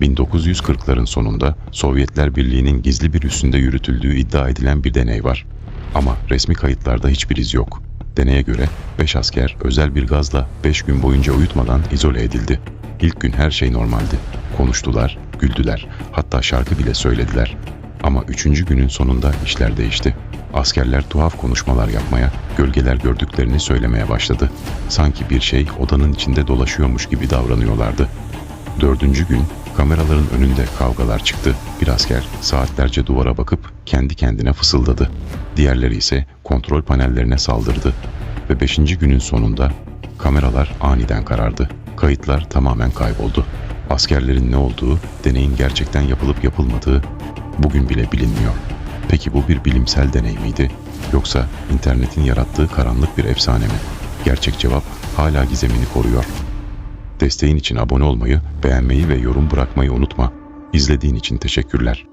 1940'ların sonunda Sovyetler Birliği'nin gizli bir üssünde yürütüldüğü iddia edilen bir deney var. Ama resmi kayıtlarda hiçbir iz yok. Deneye göre 5 asker özel bir gazla 5 gün boyunca uyutmadan izole edildi. İlk gün her şey normaldi. Konuştular, güldüler, hatta şarkı bile söylediler. Ama üçüncü günün sonunda işler değişti. Askerler tuhaf konuşmalar yapmaya, gölgeler gördüklerini söylemeye başladı. Sanki bir şey odanın içinde dolaşıyormuş gibi davranıyorlardı. Dördüncü gün kameraların önünde kavgalar çıktı. Bir asker saatlerce duvara bakıp kendi kendine fısıldadı. Diğerleri ise kontrol panellerine saldırdı. Ve beşinci günün sonunda kameralar aniden karardı. Kayıtlar tamamen kayboldu. Askerlerin ne olduğu, deneyin gerçekten yapılıp yapılmadığı bugün bile bilinmiyor. Peki bu bir bilimsel deney miydi? Yoksa internetin yarattığı karanlık bir efsane mi? Gerçek cevap hala gizemini koruyor. Desteğin için abone olmayı, beğenmeyi ve yorum bırakmayı unutma. İzlediğin için teşekkürler.